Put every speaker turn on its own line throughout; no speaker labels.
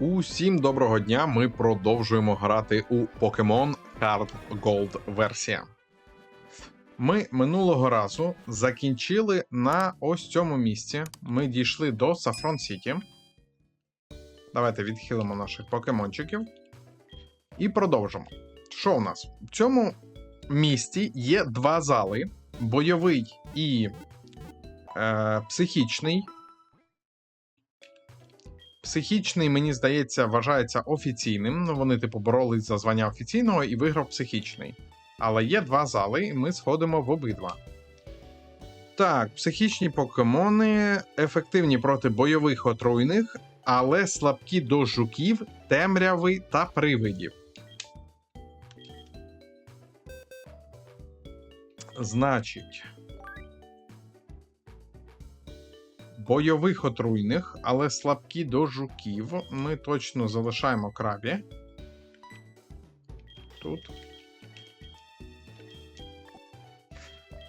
Усім доброго дня! Ми продовжуємо грати у Pokemon Card Gold версія. Ми минулого разу закінчили на ось цьому місці. Ми дійшли до Saffron City. Давайте відхилимо наших покемончиків. І продовжимо. Що у нас? В цьому місті є два зали: бойовий і е, психічний. Психічний, мені здається, вважається офіційним. Ну, вони, типу, боролись за звання офіційного і виграв психічний. Але є два зали, і ми сходимо в обидва. Так, психічні покемони ефективні проти бойових отруйних, але слабкі до жуків, темряви та привидів. Значить. Бойових отруйних, але слабкі до жуків. Ми точно залишаємо крабі. Тут.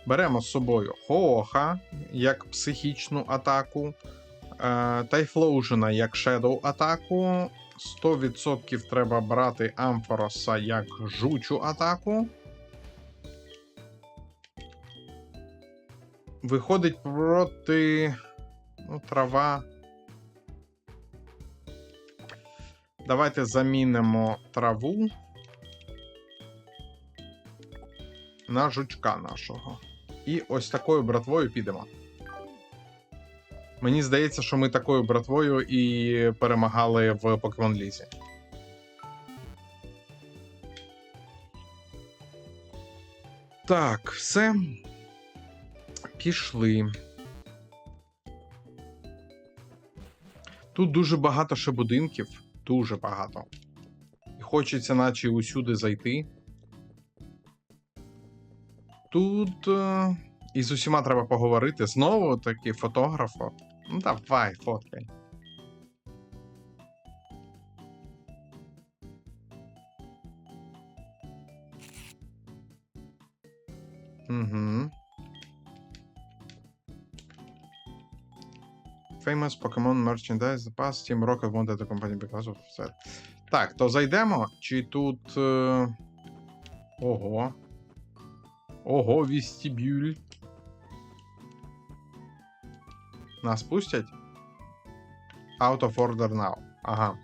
Беремо з собою Хооха як психічну атаку, е, Тайфлоужена як шедоу атаку. 100% треба брати Амфороса як жучу атаку. Виходить проти Ну, трава. Давайте замінимо траву на жучка нашого. І ось такою братвою підемо. Мені здається, що ми такою братвою і перемагали в Pokemon Лізі. Так, все. Пішли. Тут дуже багато ще будинків, дуже багато. І хочеться, наче усюди зайти. Тут е і з усіма треба поговорити. Знову таки фотографо. Ну давай, фоткай. Угу. Famous Pokemon Merchandise Past Team Rocket wanted company because of that. Так, то зайдемо. Чи тут. Е... Ого. Ого, вестибюль. Нас пустять? Out of order now. Ага.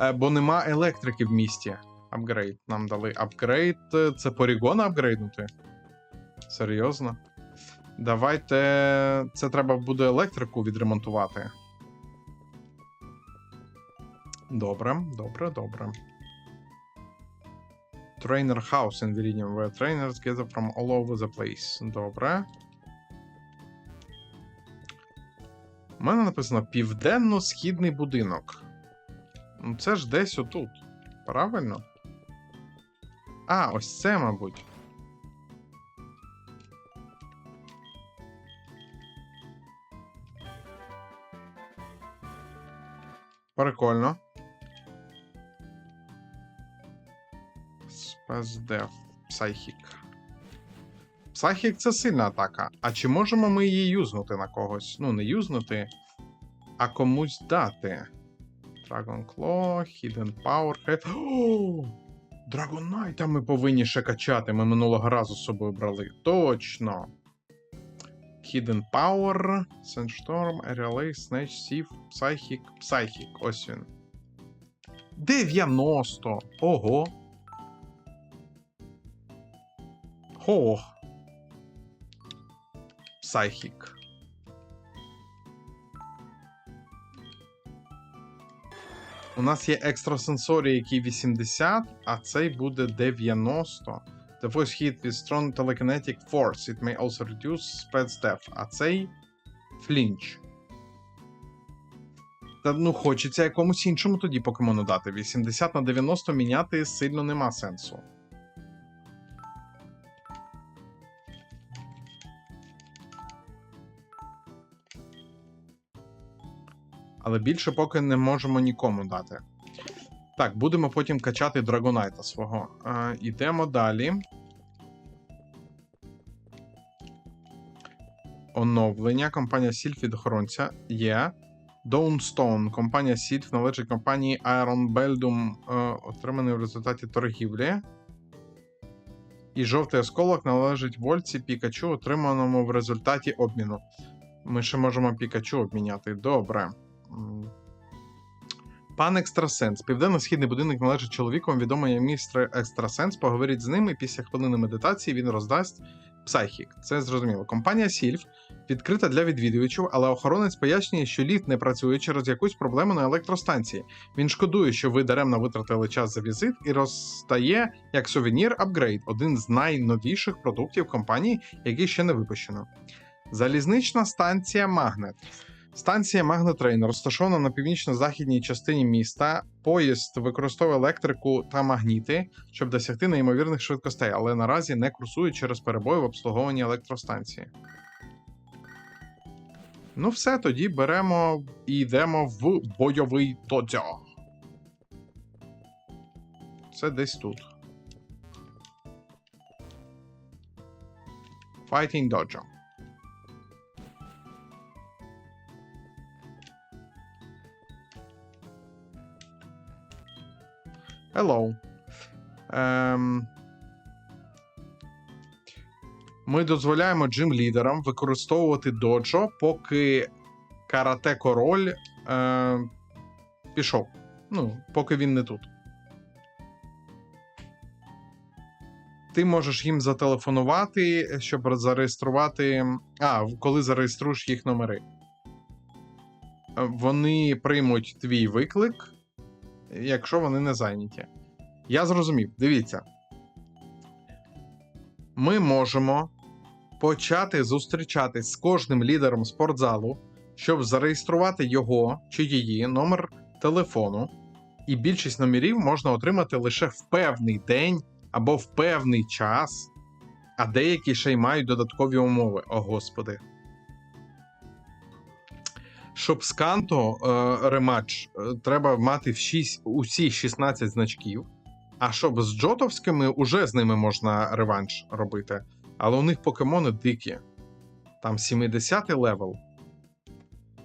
Е, бо нема електрики в місті. Апгрейд. Нам дали апгрейд. Це полігон апгрейднути? Серйозно? Давайте. Це треба буде електрику відремонтувати. Добре, добре, добре. Trainer House in Viridian, where trainers gather from all over the place. Добре. У мене написано Південно-східний будинок. Ну, це ж десь отут. Правильно? А, ось це, мабуть. Прикольно. Спецдев. Псайхік. Псайхік це сильна атака. А чи можемо ми її юзнути на когось? Ну, не юзнути, а комусь дати. Dragon Claw, Hidden Power. Head. О! Драгонайта ми повинні ще качати. Ми минулого разу з собою брали. Точно. Hidden Power, Sandstorm, Aerial Snatch, Thief, Psychic, Psychic. Ось він. 90. Ого. Ох. Psychic. У нас є екстрасенсорій, який 80, а цей буде 90. The voice hit with strong telekinetic force. It may also reduce spreads death. А цей флінч. Та ну хочеться якомусь іншому тоді покемону дати. 80 на 90 міняти сильно нема сенсу. Але більше поки не можемо нікому дати. Так, будемо потім качати Драгонайта свого. Е, Ідемо далі. Оновлення. Компанія Сільф охоронця є. Downstone, компанія Сільф належить компанії Iron Beldum, е, отриманий в результаті торгівлі. І жовтий осколок належить вольці Пікачу, отриманому в результаті обміну. Ми ще можемо Пікачу обміняти. Добре. Пан Екстрасенс. Південно-східний будинок належить чоловіку, відомий містер Екстрасенс. Поговоріть з ним, і після хвилини медитації він роздасть псайхік. Це зрозуміло. Компанія Сільф відкрита для відвідувачів, але охоронець пояснює, що ліфт не працює через якусь проблему на електростанції. Він шкодує, що ви даремно витратили час за візит і розстає як сувенір апгрейд, один з найновіших продуктів компанії, який ще не випущено. Залізнична станція Магнет. Станція Магнетрейн розташована на північно-західній частині міста. Поїзд використовує електрику та магніти, щоб досягти неймовірних швидкостей, але наразі не курсує через перебої в обслуговуванні електростанції. Ну, все, тоді беремо і йдемо в бойовий додзьо. Це десь тут. Fighting Dojo. Hello. Ем... Ми дозволяємо джим-лідерам використовувати доджо, поки карате король е... пішов. Ну, поки він не тут. Ти можеш їм зателефонувати, щоб зареєструвати. А, коли зареєструєш їх номери. Е, Вони приймуть твій виклик, якщо вони не зайняті. Я зрозумів. Дивіться. Ми можемо почати зустрічатись з кожним лідером спортзалу, щоб зареєструвати його чи її номер телефону. І більшість номерів можна отримати лише в певний день або в певний час, а деякі ще й мають додаткові умови. О, господи. Щоб з Канто е, рематч е, треба мати в 6, усі 16 значків. А щоб з Джотовськими, уже з ними можна реванш робити. Але у них покемони дикі. Там 70-й левел.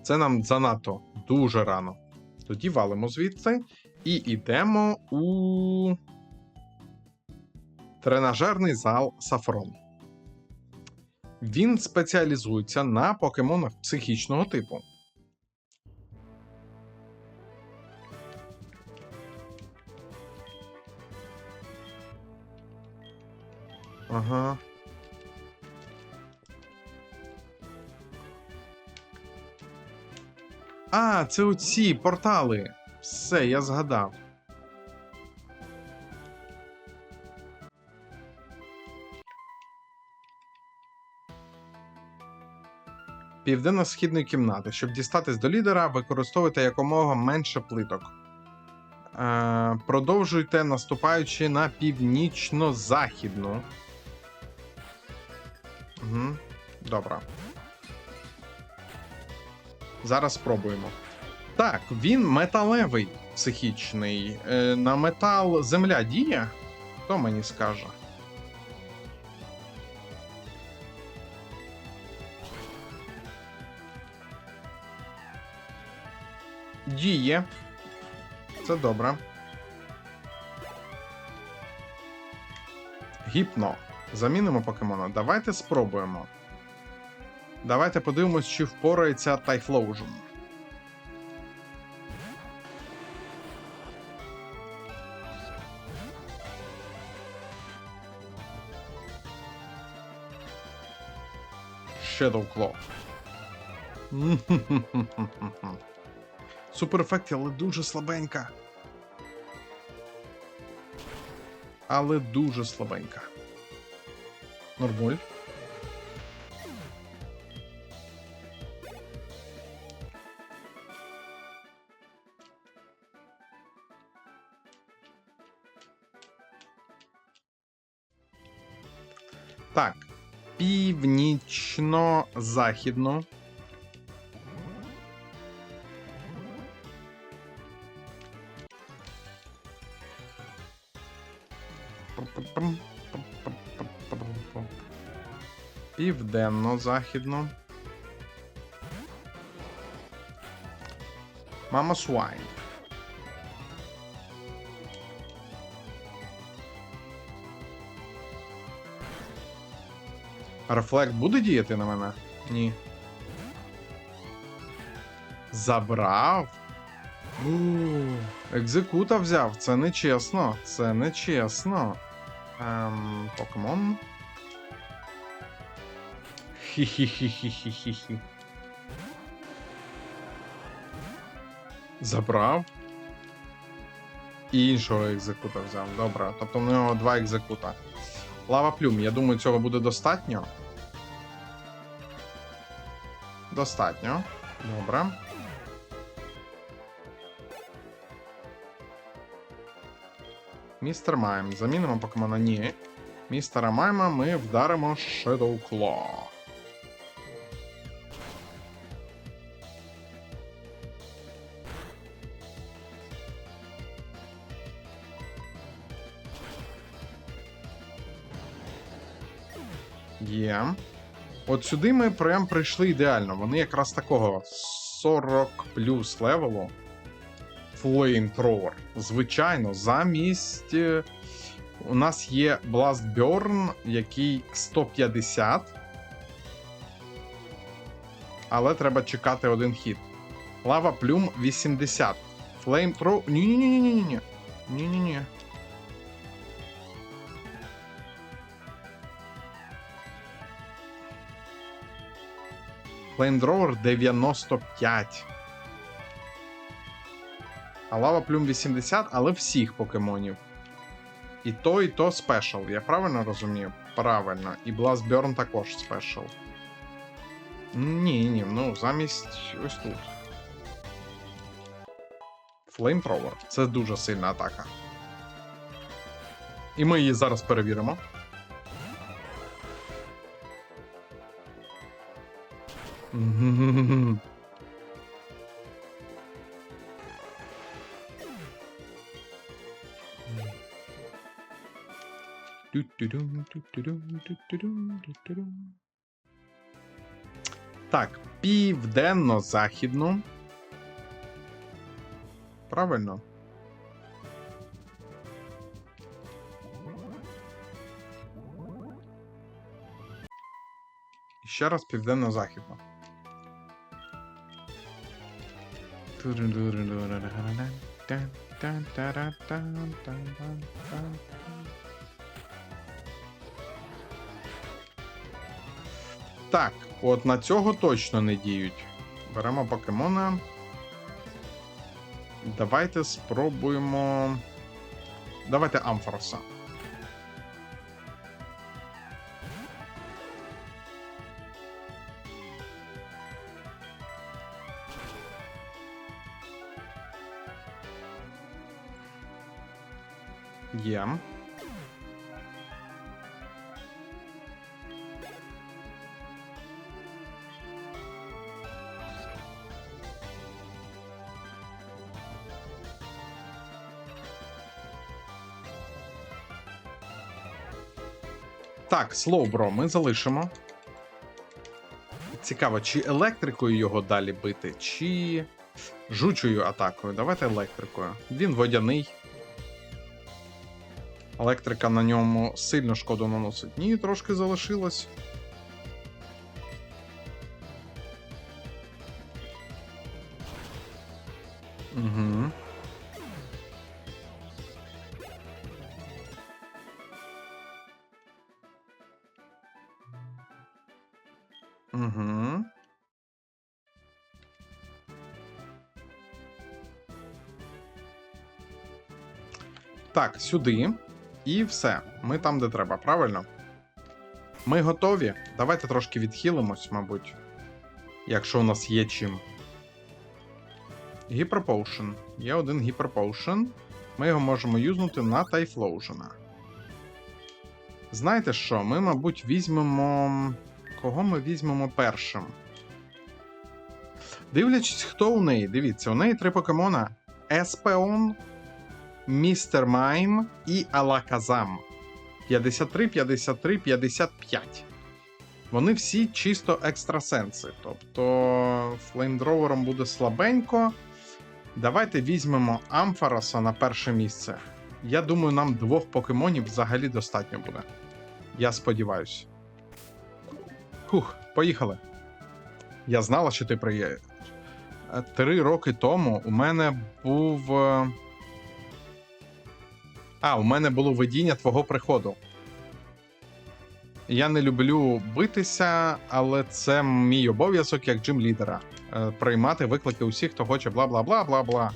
Це нам занадто дуже рано. Тоді валимо звідси і йдемо у тренажерний зал Сафрон. Він спеціалізується на покемонах психічного типу. Ага. А, це оці портали. Все, я згадав. Південно-східної кімнати. Щоб дістатись до лідера, використовуйте якомога менше плиток. Е, продовжуйте, наступаючи на північно-західну. Добре. Зараз спробуємо. Так, він металевий психічний. Е, на метал земля діє? Хто мені скаже? Діє. Це добре. Гіпно. Замінимо покемона. Давайте спробуємо. Давайте подивимось, чи впорається Тайфлоужен. Shadow Claw. Супер ефекті, але дуже слабенька. Але дуже слабенька. Нормуль. Так. Північно-західно. Південно-західно. Мама Свайн. Рефлект буде діяти на мене? Ні. Забрав. Екзекута взяв. Це нечесно. Це нечесно. Ем, покемон. Хі-хі-хі-хі-хі-хі. Забрав. І іншого екзекута взяв. Добре. Тобто в нього два екзекута. Лава плюм, я думаю, цього буде достатньо. Достатньо. Добре. Містер Майм. Замінимо покемона? Ні. Містера Майма ми вдаримо Shadow Claw. От сюди ми прям прийшли ідеально. Вони якраз такого 40 плюс левелу. Flamethrower. Звичайно, замість. е, У нас є Blast Burn, який 150. Але треба чекати один хід. Лава Плюм 80. Flamethrower. Ні-ні-ні-ні-ні. Ні-ні-ні. Flamethrower 95. А лава плюм 80, але всіх покемонів. І то, і то спешл. Я правильно розумію? Правильно. І Burn також спешл. Ні, ні, ну замість ось тут. Flamethrower. Це дуже сильна атака. І ми її зараз перевіримо. Так, південно-західну. Правильно. І ще раз південно-західну. Так, от на цього точно не діють. Беремо покемона. Давайте спробуємо. Давайте Амфороса. Є. Так, Слоубро ми залишимо. Цікаво, чи електрикою його далі бити, чи жучою атакою. Давайте електрикою. Він водяний. Електрика на ньому сильно шкоду наносить. Ні, трошки залишилось. Угу. Угу. Так, сюди. І все. Ми там, де треба, правильно? Ми готові. Давайте трошки відхилимось, мабуть. Якщо у нас є чим. Гіперпоушен. Є один гіперпоушен. Ми його можемо юзнути на Тайфлоужена. Знаєте що? Ми, мабуть, візьмемо. Кого ми візьмемо першим? Дивлячись, хто у неї. Дивіться, у неї три покемона: Еспеон, Містер Майм і Алаказам. 53, 53, 55. Вони всі чисто екстрасенси. Тобто флеймдровером буде слабенько. Давайте візьмемо Амфараса на перше місце. Я думаю, нам двох покемонів взагалі достатньо буде. Я сподіваюся. Хух, поїхали. Я знала, що ти приїдеш. Е, Три роки тому у мене був. А, у мене було видіння твого приходу. Я не люблю битися, але це мій обов'язок як джим-лідера. Е, Приймати виклики усіх, хто хоче бла бла бла бла бла.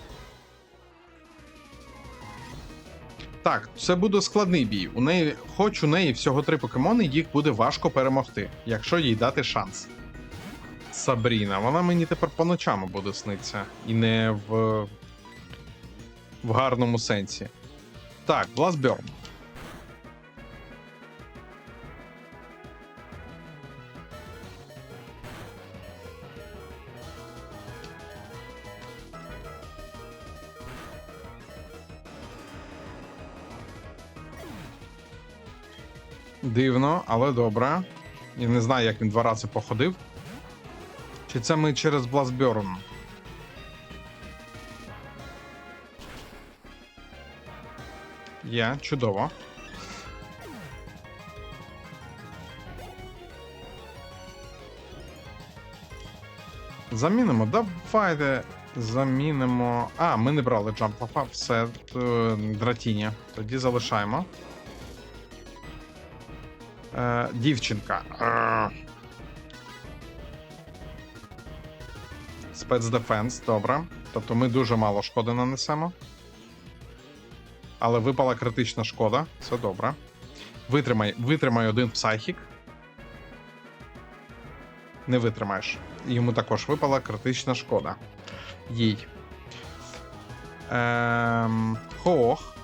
Так, це буде складний бій. У неї, хоч у неї всього три покемони, їх буде важко перемогти, якщо їй дати шанс. Сабріна, вона мені тепер по ночам буде сниться. І не в, в гарному сенсі. Так, Бласберн. Дивно, але добре. Я не знаю, як він два рази походив. Чи це ми через Бласберн? Є, чудово. Замінимо. Давайте замінимо. А, ми не брали джамплафа, все е, дратіні. Тоді залишаємо. Е, дівчинка. Е. Спецдефенс, добре. Тобто ми дуже мало шкоди нанесемо. Але випала критична шкода. Це добре. Витримай, витримай один псайхік. Не витримаєш. Йому також випала критична шкода. Їй. Ем, Хоох.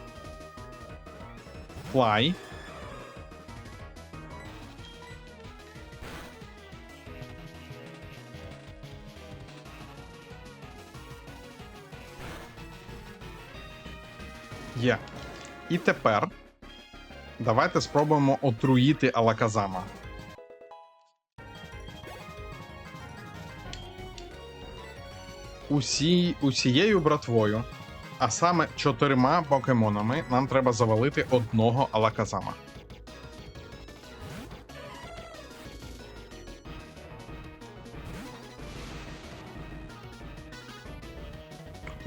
Флай. Є. І тепер давайте спробуємо отруїти Алаказама. Усі, усією братвою, а саме чотирма покемонами, нам треба завалити одного Алаказама.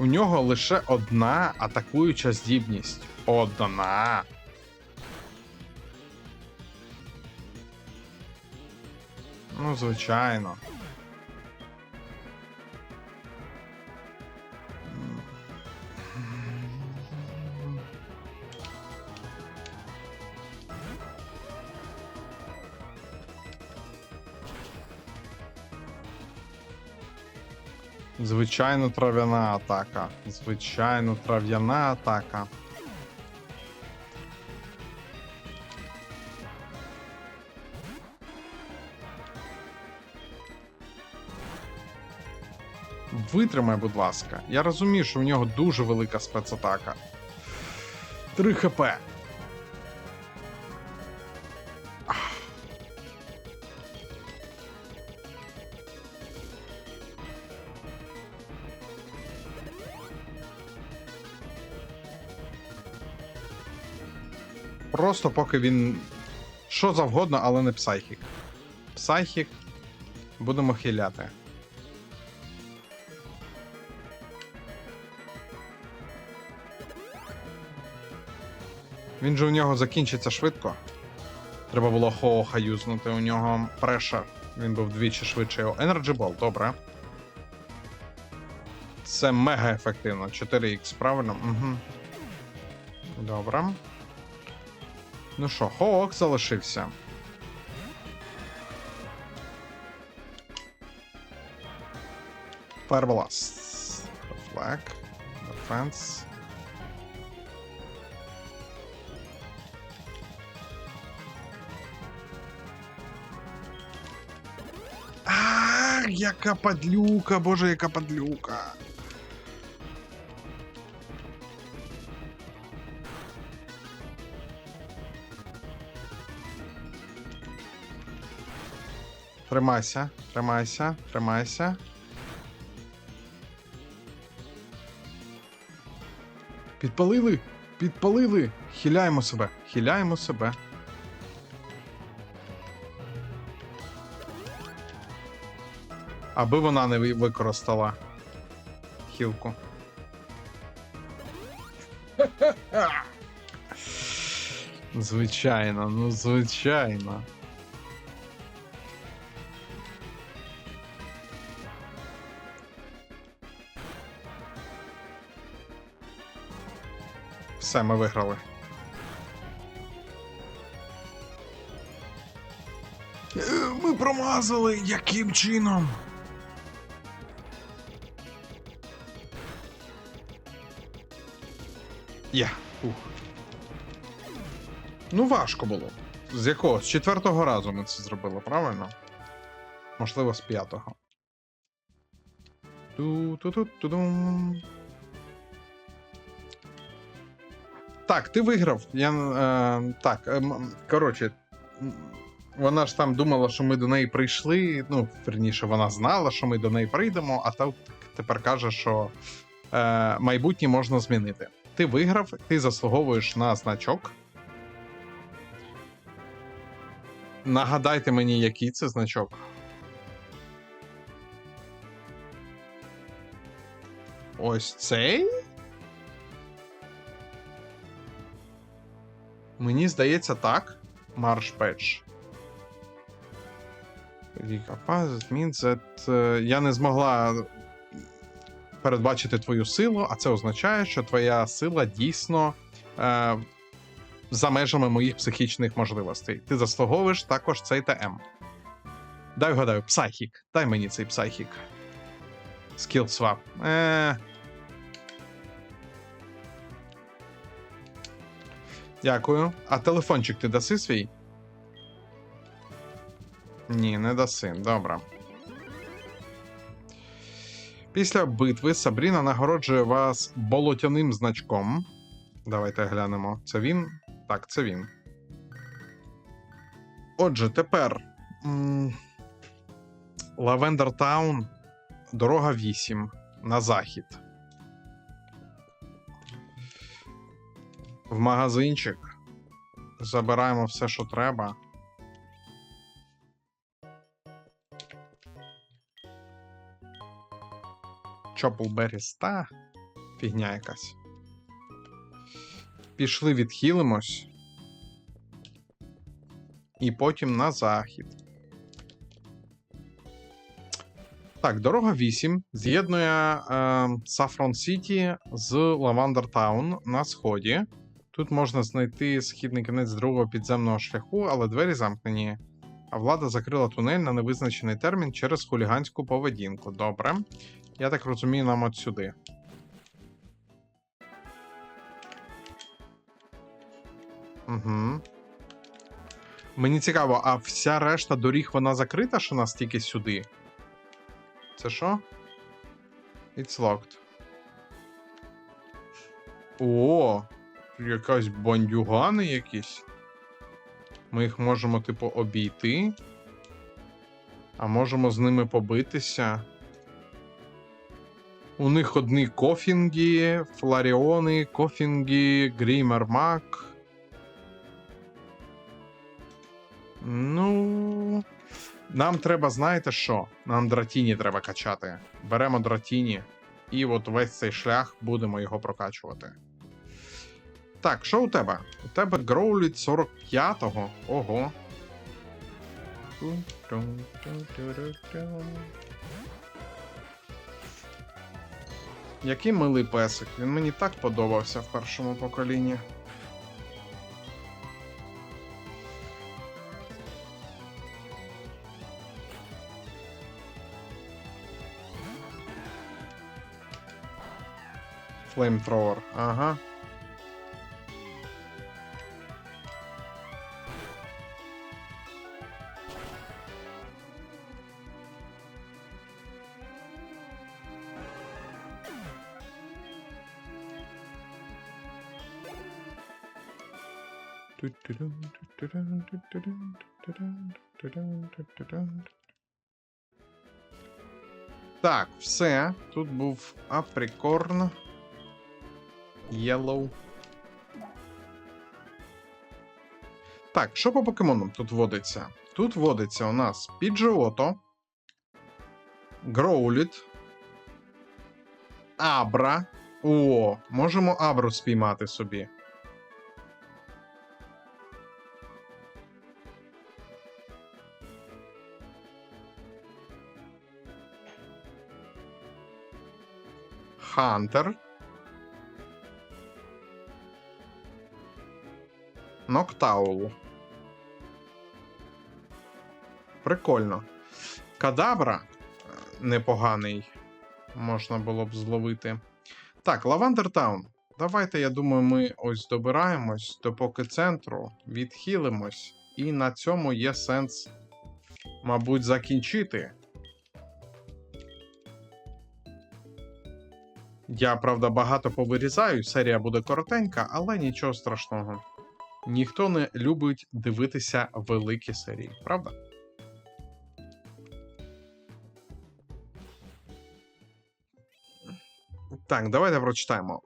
У нього лише одна атакуюча здібність. Одна. Ну, звичайно. Звичайно, трав'яна атака. Звичайно, трав'яна атака. Витримай, будь ласка. Я розумію, що в нього дуже велика спецатака. 3 хп. Просто поки він. Що завгодно, але не псайхік. Псайхік. Будемо хиляти. Він же у нього закінчиться швидко. Треба було Хоуха юзнути, у нього прешер. Він був двічі швидше. Energy Ball, добре. Це мега ефективно. 4х, правильно? Угу. Добре. Ну що, Хоок залишився. Fireblast. Reflect. Defense. А, яка падлюка, боже, яка падлюка. Тримайся, тримайся, тримайся. Підпалили! Підпалили! Хиляємо себе! Хиляємо себе. Аби вона не використала хілку. Звичайно, ну звичайно. Все, ми виграли. Е, Ми промазали! Яким чином? Я. Ух. Ну, важко було. З якого? З четвертого разу ми це зробили, правильно? Можливо, з п'ятого. Ту-ту-ту-ту-дум. Так, ти виграв. Я. Е, так, е, коротше. Вона ж там думала, що ми до неї прийшли. Ну, верніше, вона знала, що ми до неї прийдемо, а та тепер каже, що е, майбутнє можна змінити. Ти виграв, ти заслуговуєш на значок. Нагадайте мені, який це значок. Ось цей? Мені здається, так. Марш. It means that я не змогла передбачити твою силу, а це означає, що твоя сила дійсно е, за межами моїх психічних можливостей. Ти заслуговуєш також цей ТМ. Дай вгадаю, псайхік. Дай мені цей псайхік. Скіл свап. Е... Дякую. А телефончик ти даси свій? Ні, не даси. Добре. Після битви Сабріна нагороджує вас болотяним значком. Давайте глянемо. Це він? Так, це він. Отже, тепер. Лавендер Таун. Дорога 8 на захід. В магазинчик. Забираємо все, що треба. Чоплберіс та фігня якась. Пішли, відхилимось. І потім на захід. Так, дорога 8 з'єднує Сафрон Сіті з Лавандер Таун на сході. Тут можна знайти східний кінець другого підземного шляху, але двері замкнені. А влада закрила тунель на невизначений термін через хуліганську поведінку. Добре. Я так розумію, нам от сюди. Угу. Мені цікаво, а вся решта доріг вона закрита, що нас тільки сюди? Це що? It's locked. О, якась бандюгани якісь. Ми їх можемо, типу, обійти. А можемо з ними побитися. У них одні кофінги, фларіони, кофінги, грімер мак. Ну. Нам треба, знаєте що? Нам дратіні треба качати. Беремо дратіні, і от весь цей шлях будемо його прокачувати. Так, що у тебе? У тебе Гроуліт 45-го. Ого. Який милий песик. Він мені так подобався в першому поколінні. Флеймтровер, ага. Так, все. Тут був априкорн. Yellow. Так, що по покемонам тут вводиться? Тут вводиться у нас Pidgeotto, Гроуліт, Абра. О, можемо Абру спіймати собі. Хантер. Ноктаул. Прикольно. Кадабра е, непоганий. Можна було б зловити. Так, Лавандер Таун. Давайте, я думаю, ми ось добираємось до поки центру, відхилимось, і на цьому є сенс, мабуть, закінчити. Я, правда, багато повирізаю, серія буде коротенька, але нічого страшного. Ніхто не любить дивитися великі серії, правда? Так, давайте прочитаємо.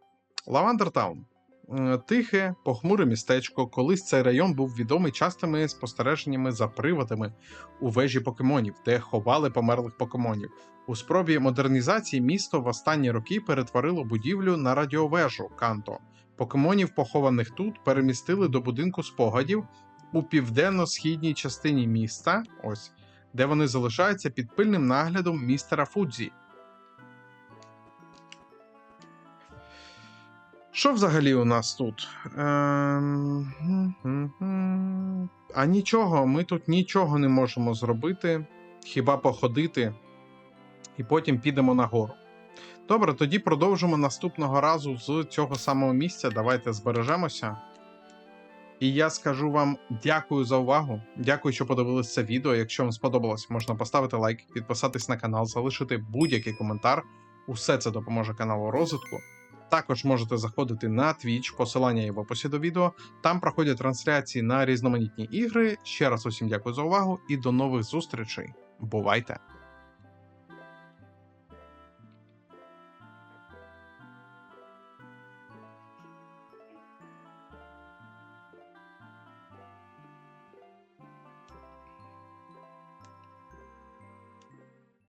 Лавандер Таун. Е, Тихе, похмуре містечко. Колись цей район був відомий частими спостереженнями за приводами у вежі покемонів, де ховали померлих покемонів. У спробі модернізації місто в останні роки перетворило будівлю на радіовежу Канто. Покемонів, похованих тут, перемістили до будинку спогадів у південно-східній частині міста, ось, де вони залишаються під пильним наглядом містера Фудзі. Що взагалі у нас тут? Ем... А нічого, ми тут нічого не можемо зробити, хіба походити, і потім підемо нагору. Добре, тоді продовжимо наступного разу з цього самого місця. Давайте збережемося. І я скажу вам дякую за увагу. Дякую, що подивилися це відео. Якщо вам сподобалось, можна поставити лайк, підписатись на канал, залишити будь-який коментар. Усе це допоможе каналу розвитку. Також можете заходити на Twitch, посилання є в описі до відео. Там проходять трансляції на різноманітні ігри. Ще раз усім дякую за увагу і до нових зустрічей. Бувайте!